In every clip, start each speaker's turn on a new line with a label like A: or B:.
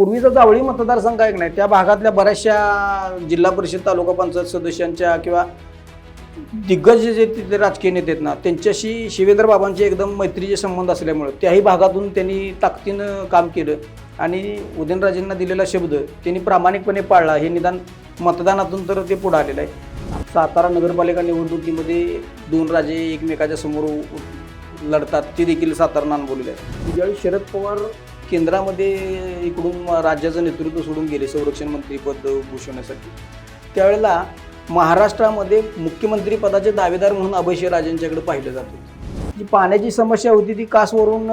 A: पूर्वीचा जावळी मतदारसंघ एक नाही? त्या भागातल्या बऱ्याचशा जिल्हा परिषद तालुका पंचायत सदस्यांच्या किंवा दिग्गज जे तिथले राजकीय नेते आहेत ना त्यांच्याशी शिवेंद्र बाबांचे एकदम मैत्रीचे संबंध असल्यामुळं त्याही भागातून त्यांनी ताकदीनं काम केलं आणि उदयनराजेंना दिलेला शब्द त्यांनी प्रामाणिकपणे पाळला. हे निदान मतदानातून तर ते पुढं आलेलं आहे. सातारा नगरपालिका निवडणुकीमध्ये दोन राजे एकमेकाच्या समोर लढतात. ते देखील सातारा अनुभवलेलं आहे ज्यावेळी शरद पवार केंद्रामध्ये इकडून राज्याचं नेतृत्व सोडून गेले संरक्षण मंत्रीपद भूषवण्यासाठी. त्यावेळेला महाराष्ट्रामध्ये मुख्यमंत्री पदाचे दावेदार म्हणून अभयसिंह राजांच्याकडे पाहिलं जातं जी पाण्याची समस्या होती ती कासवरून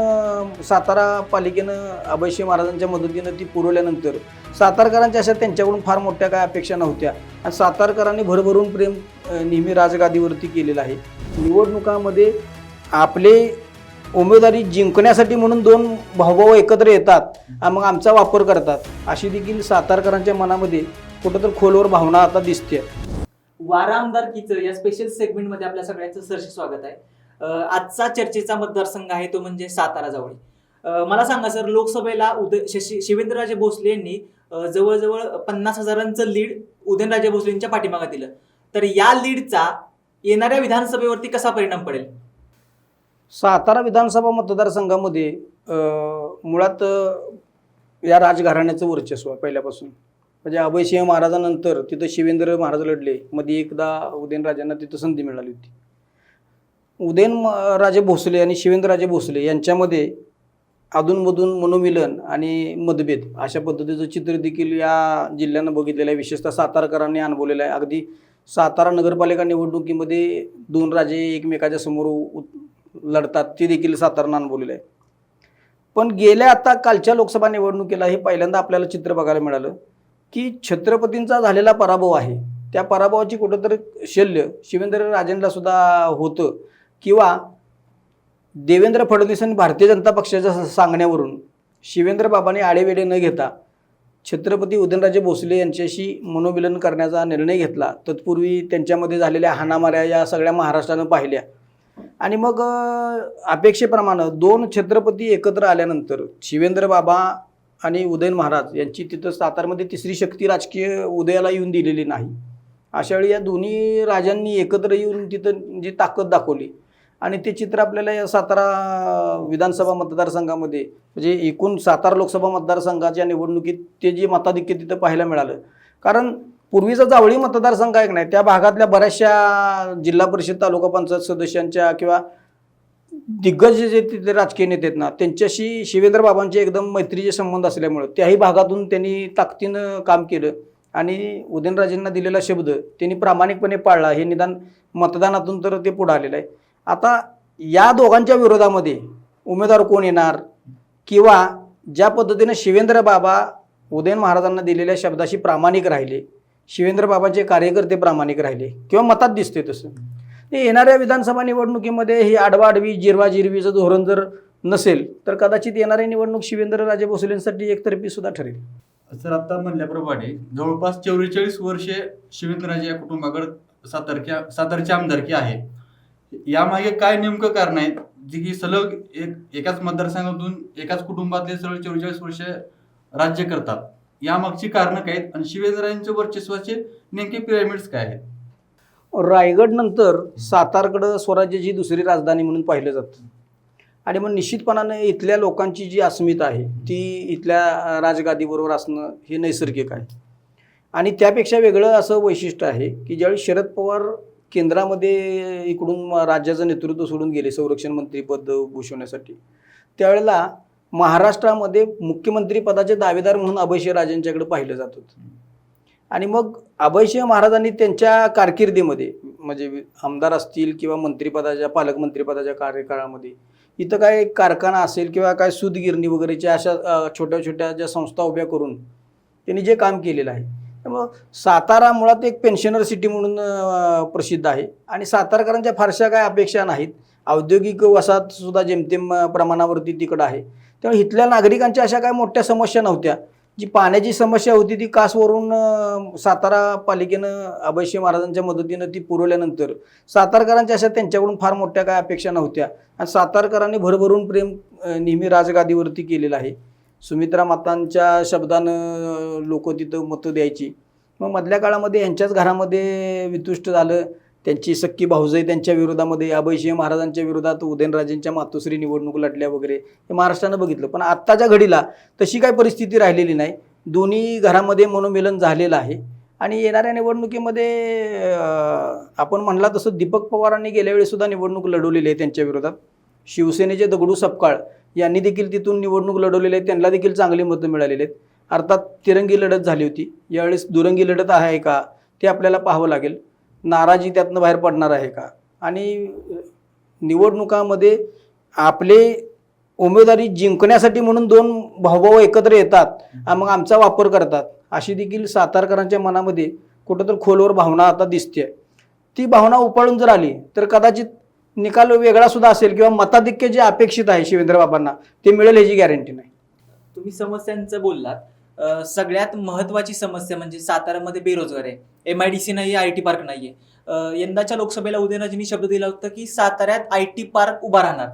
A: सातारा पालिकेनं अभयसिंह महाराजांच्या मदतीनं ती पुरवल्यानंतर सातारकरांच्या अशा त्यांच्याकडून फार मोठ्या काय अपेक्षा नव्हत्या. आणि सातारकरांनी भरभरून प्रेम नेहमी राजगादीवरती केलेलं आहे. निवडणुकामध्ये आपले उमेदवारी जिंकण्यासाठी म्हणून दोन भाऊभाऊ एकत्र येतात आणि मग आमचा वापर करतात. अशी देखील सातारकरांच्या मनामध्ये कुठंतरी खोलवर भावना आता दिसते.
B: वारा आमदारकीचं या स्पेशल सेगमेंटमध्ये आपल्या सगळ्यांचं सरसे स्वागत आहे. आजचा चर्चेचा मतदारसंघ आहे तो म्हणजे सातारा जवळ. मला सांगा सर लोकसभेला उदय शशी शिवेंद्रराजे भोसले यांनी जवळजवळ पन्नास हजारांचं लीड उदयनराजे भोसले यांच्या दिलं. तर या लीडचा येणाऱ्या विधानसभेवरती कसा परिणाम पडेल?
A: सातारा विधानसभा मतदारसंघामध्ये मुळात या राजघराण्याचं वर्चस्व आहे पहिल्यापासून. म्हणजे अभयसिंह महाराजानंतर तिथं शिवेंद्र महाराज लढले. मध्ये एकदा उदयनराजांना तिथं संधी मिळाली होती. उदयन म- राजे भोसले आणि शिवेंद्रराजे भोसले यांच्यामध्ये अधूनमधून मनोमिलन आणि मतभेद अशा पद्धतीचं चित्र देखील या जिल्ह्यानं बघितलेलं आहे. विशेषतः सातारकरांनी अनुभवलेलं आहे. अगदी सातारा नगरपालिका निवडणुकीमध्ये दोन राजे एकमेकाच्या समोर लढतात ते देखील सातारानं बोललेलं आहे. पण गेल्या आता कालच्या लोकसभा निवडणुकीला हे पहिल्यांदा आपल्याला चित्र बघायला मिळालं की छत्रपतींचा झालेला पराभव आहे. त्या पराभवाची कुठंतरी शल्य शिवेंद्र राजेंना सुद्धा होतं किंवा देवेंद्र फडणवीस आणि भारतीय जनता पक्षाच्या सांगण्यावरून शिवेंद्र बाबांनी आडेवेडे न घेता छत्रपती उदयनराजे भोसले यांच्याशी मनोमिलन करण्याचा निर्णय घेतला. तत्पूर्वी त्यांच्यामध्ये झालेल्या हाणामाऱ्या या सगळ्या महाराष्ट्रानं पाहिल्या. आणि मग अपेक्षेप्रमाणे दोन छत्रपती एकत्र आल्यानंतर शिवेंद्र बाबा आणि उदयन महाराज यांची तिथं सातारमध्ये तिसरी शक्ती राजकीय उदयाला येऊन दिलेली नाही. अशा वेळी या दोन्ही राजांनी एकत्र येऊन तिथं जी ताकद दाखवली आणि ते चित्र आपल्याला या सातारा विधानसभा मतदारसंघामध्ये म्हणजे एकूण सातारा लोकसभा मतदारसंघाच्या निवडणुकीत ते जे मताधिक्य तिथं पाहायला मिळालं. कारण पूर्वीचा जावळी मतदारसंघ एक नाही? त्या भागातल्या बऱ्याचशा जिल्हा परिषद तालुका पंचायत सदस्यांच्या किंवा दिग्गज जे तिथे राजकीय नेते आहेत ना त्यांच्याशी शिवेंद्र बाबांचे एकदम मैत्रीचे संबंध असल्यामुळं त्याही भागातून त्यांनी ताकदीनं काम केलं आणि उदयनराजेंना दिलेला शब्द त्यांनी प्रामाणिकपणे पाळला. हे निदान मतदानातून तर ते पुढे आलेलं आहे. आता या दोघांच्या विरोधामध्ये उमेदवार कोण येणार? किंवा ज्या पद्धतीनं शिवेंद्र बाबा उदयन महाराजांना दिलेल्या शब्दाशी प्रामाणिक राहिले शिवेंद्रबाबांचे कार्यकर्ते प्रामाणिक राहिले किंवा मतात दिसते तसं. ते येणाऱ्या विधानसभा निवडणुकीमध्ये ही आडवाआडवी जिरवाजिरवीचं धोरण जर नसेल तर कदाचित येणारी निवडणूक शिवेंद्र राजे भोसलेंसाठी एकतर्फी सुद्धा ठरेल.
C: सर आता म्हणल्याप्रमाणे जवळपास चौवेचाळीस वर्षे शिवेंद्रराजे या कुटुंबाकडे सातारच्या सातारची आमदारकी आहे. यामागे काय नेमकं कारण आहे? जे की सलग एक एकाच मतदारसंघातून एकाच कुटुंबातले सलग चौवेचाळीस वर्षे राज्य करतात. यामागची कारणं काय आहेत? आणि शिवेजरायांच्या वर्चस्वाचे नेमके पिरामिड्स काय आहेत?
A: रायगड नंतर सातारकडं स्वराज्याची दुसरी राजधानी म्हणून पाहिलं जातं. आणि मग निश्चितपणाने इथल्या लोकांची जी अस्मिता आहे ती इथल्या राजगादीबरोबर असणं हे नैसर्गिक आहे. आणि त्यापेक्षा वेगळं असं वैशिष्ट्य आहे की ज्यावेळी शरद पवार केंद्रामध्ये इकडून राज्याचं नेतृत्व सोडून गेले संरक्षण मंत्रीपद भूषवण्यासाठी त्यावेळेला महाराष्ट्रामध्ये मुख्यमंत्री पदाचे दावेदार म्हणून अभयसिंह राजेंच्याकडे पाहिलं जात होतं. आणि मग अभयसिंह महाराजांनी त्यांच्या कारकिर्दीमध्ये म्हणजे आमदार असतील किंवा मंत्रिपदाच्या पालकमंत्रीपदाच्या कार्यकाळामध्ये इथं काय कारखाना असेल किंवा काय सूतगिरणी वगैरेच्या अशा छोट्या छोट्या ज्या संस्था उभ्या करून त्यांनी जे काम केलेलं आहे त्यामुळं सातारा मुळात एक पेन्शनर सिटी म्हणून प्रसिद्ध आहे. आणि सातारकरांच्या फारशा काय अपेक्षा नाहीत. औद्योगिक वसाहत सुद्धा जेमतेम प्रमाणावरती तिकडं आहे. त्यामुळे इथल्या नागरिकांच्या अशा काय मोठ्या समस्या नव्हत्या. जी पाण्याची समस्या होती ती कासवरून सातारा पालिकेनं अभयशी महाराजांच्या मदतीनं ती पुरवल्यानंतर सातारकरांच्या अशा त्यांच्याकडून फार मोठ्या काय अपेक्षा नव्हत्या. आणि सातारकरांनी भरभरून प्रेम नेहमी राजगादीवरती केलेलं आहे. सुमित्रा मातांच्या शब्दानं लोक तिथं मतं द्यायची. मग मधल्या काळामध्ये यांच्याच घरामध्ये वितुष्ट झालं. त्यांची सक्की भाऊजाई त्यांच्या विरोधामध्ये अभयसिंह महाराजांच्या विरोधात उदयनराजेंच्या मातोश्री निवडणूक लढल्या वगैरे हे महाराष्ट्रानं बघितलं. पण आत्ताच्या घडीला तशी काही परिस्थिती राहिलेली नाही. दोन्ही घरामध्ये मनोमिलन झालेलं आहे. आणि येणाऱ्या निवडणुकीमध्ये आपण म्हणला तसं दीपक पवारांनी गेल्या निवडणूक लढवलेली आहे त्यांच्या विरोधात. शिवसेनेचे दगडू सपकाळ यांनी देखील तिथून निवडणूक लढवलेली आहे. त्यांना देखील चांगली मतं मिळालेली आहेत. अर्थात तिरंगी लढत झाली होती. यावेळेस दुरंगी लढत आहे का ते आपल्याला पाहावं लागेल. नाराजी त्यातनं बाहेर पडणार आहे का? आणि निवडणुकामध्ये आपले उमेदवारी जिंकण्यासाठी म्हणून दोन भाऊभाऊ एकत्र येतात आणि मग आमचा वापर करतात. अशी देखील सातारकरांच्या मनामध्ये कुठंतरी खोलवर भावना आता दिसते ती भावना उपाळून जर आली तर कदाचित निकाल वेगळा सुद्धा असेल किंवा मताधिक्य जे अपेक्षित आहे शिवेंद्र बाबांना ते मिळेल ह्याची गॅरंटी नाही.
B: तुम्ही समस्यांचं बोललात. सगळ्यात महत्वाची समस्या म्हणजे सातारामध्ये बेरोजगार आहे. एम आय डी सी नाही आय टी पार्क नाहीये. आहे यंदाच्या लोकसभेला उदयनराजेंनी शब्द दिला होता की साताऱ्यात आय टी पार्क उभा राहणार.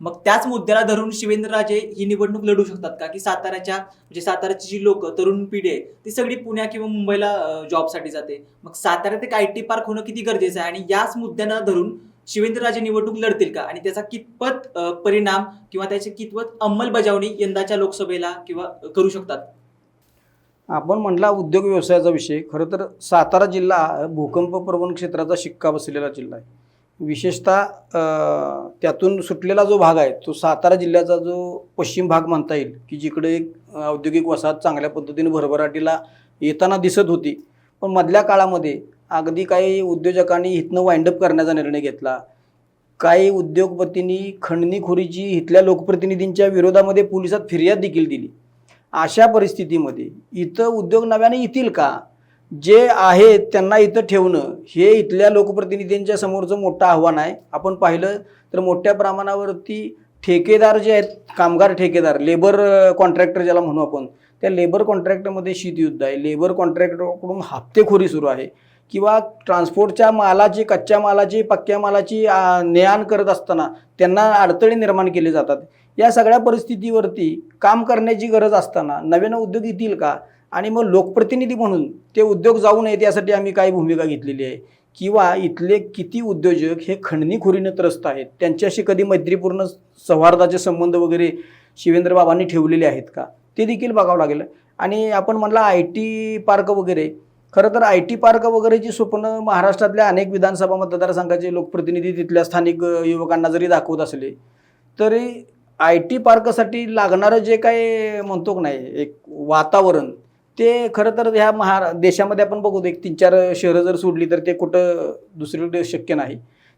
B: मग त्याच मुद्द्याला धरून शिवेंद्रराजे ही निवडणूक लढू शकतात का? की साताऱ्याच्या म्हणजे साताऱ्याची जी लोक तरुण पिढी आहे ती सगळी पुण्या किंवा मुंबईला जॉबसाठी जाते. मग साताऱ्यात एक आय टी पार्क होणं किती गरजेचं आहे? आणि याच मुद्द्यांना धरून शिवेंद्रराजे निवडणूक लढतील का? आणि त्याचा कितपत परिणाम किंवा त्याची कितपत अंमलबजावणी यंदाच्या लोकसभेला किंवा करू शकतात?
A: आपण म्हटला उद्योग व्यवसायाचा विषय. खरं तर सातारा जिल्हा भूकंप प्रवण क्षेत्राचा शिक्का बसलेला जिल्हा आहे. विशेषतः त्यातून सुटलेला जो भाग आहे तो सातारा जिल्ह्याचा जो पश्चिम भाग म्हणता येईल की जिकडे एक औद्योगिक वसाहत चांगल्या पद्धतीने भरभराटीला येताना दिसत होती. पण मधल्या काळामध्ये अगदी काही उद्योजकांनी इथनं वाइंडअप करण्याचा निर्णय घेतला. काही उद्योगपतींनी खंडणीखोरीची इथल्या लोकप्रतिनिधींच्या विरोधामध्ये पोलिसात फिर्याद देखील दिली. अशा परिस्थितीमध्ये इथं उद्योग नव्याने येतील का? जे आहे त्यांना इथं ठेवणं हे इथल्या लोकप्रतिनिधींच्या समोरचं मोठं आव्हान आहे. आपण पाहिलं तर मोठ्या प्रमाणावरती ठेकेदार जे आहेत कामगार ठेकेदार लेबर कॉन्ट्रॅक्टर ज्याला म्हणू आपण त्या लेबर कॉन्ट्रॅक्टमध्ये शीतयुद्ध आहे. लेबर कॉन्ट्रॅक्टरकडून हप्तेखोरी सुरू आहे. किंवा ट्रान्सपोर्टच्या मालाची कच्च्या मालाची पक्क्या मालाची ने-आण करत असताना त्यांना अडथळे निर्माण केले जातात. या सगळ्या परिस्थितीवरती काम करण्याची गरज असताना नव्यानं उद्योग येतील का? आणि मग लोकप्रतिनिधी म्हणून ते उद्योग जाऊ नयेत यासाठी आम्ही काय भूमिका घेतलेली आहे? किंवा इथले किती उद्योजक हे खंडणीखोरीनं त्रस्त आहेत? त्यांच्याशी कधी मैत्रीपूर्ण सौहार्दाचे संबंध वगैरे शिवेंद्रबाबांनी ठेवलेले आहेत का? ते देखील बघावं लागेल. आणि आपण म्हणला आय टी पार्क वगैरे खरं तर आय टी पार्क वगैरेची स्वप्न महाराष्ट्रातल्या अनेक विधानसभा मतदारसंघाचे लोकप्रतिनिधी तिथल्या स्थानिक युवकांना जरी दाखवत असले तरी आय टी पार्कसाठी लागणारं जे काही म्हणतो की नाही एक वातावरण ते खरं तर ह्या महा देशामध्ये आपण बघू एक तीन चार शहरं जर सोडली तर ते कुठं दुसरीकडे शक्य नाही.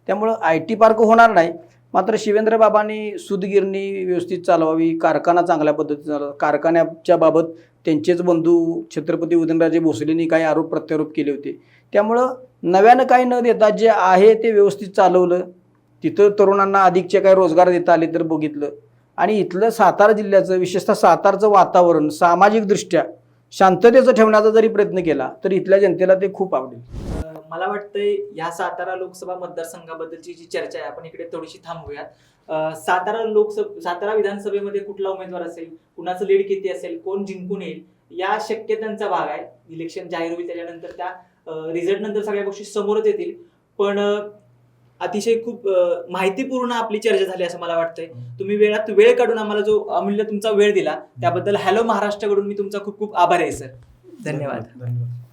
A: त्यामुळं आय टी पार्क होणार नाही. मात्र शिवेंद्र बाबांनी सुदगिरणी व्यवस्थित चालवावी कारखाना चांगल्या पद्धतीने चालवा कारखान्याच्या बाबत त्यांचेच बंधू छत्रपती उदयनराजे भोसलेंनी काही आरोप प्रत्यारोप केले होते. त्यामुळं नव्यानं काही न देता जे आहे ते व्यवस्थित चालवलं. तिथं तरुणांना अधिकचे काही रोजगार देता आले तर बघितलं. आणि इथलं सातारा जिल्ह्याचं विशेषतः सातारचं वातावरण सामाजिकदृष्ट्या शांततेचं ठेवण्याचा जरी प्रयत्न केला तर इथल्या जनतेला ते खूप आवडेल.
B: मला वाटतंय या सातारा लोकसभा मतदारसंघाबद्दलची जी चर्चा आहे आपण इकडे थोडीशी थांबूयात. सातारा लोकसभा सातारा विधानसभेमध्ये कुठला उमेदवार असेल कुणाचं लीड किती असेल कोण जिंकून येईल या शक्यतांचा भाग आहे. इलेक्शन जाहीर होईल त्याच्यानंतर त्या रिझल्ट नंतर सगळ्या गोष्टी समोरच येतील. पण अतिशय खूप माहितीपूर्ण आपली चर्चा झाली असं मला वाटतंय. तुम्ही वेळात वेळ काढून आम्हाला जो अमूल्य तुमचा वेळ दिला त्याबद्दल हॅलो महाराष्ट्राकडून मी तुमचा खूप खूप आभार आहे सर. धन्यवाद.
C: धन्यवाद.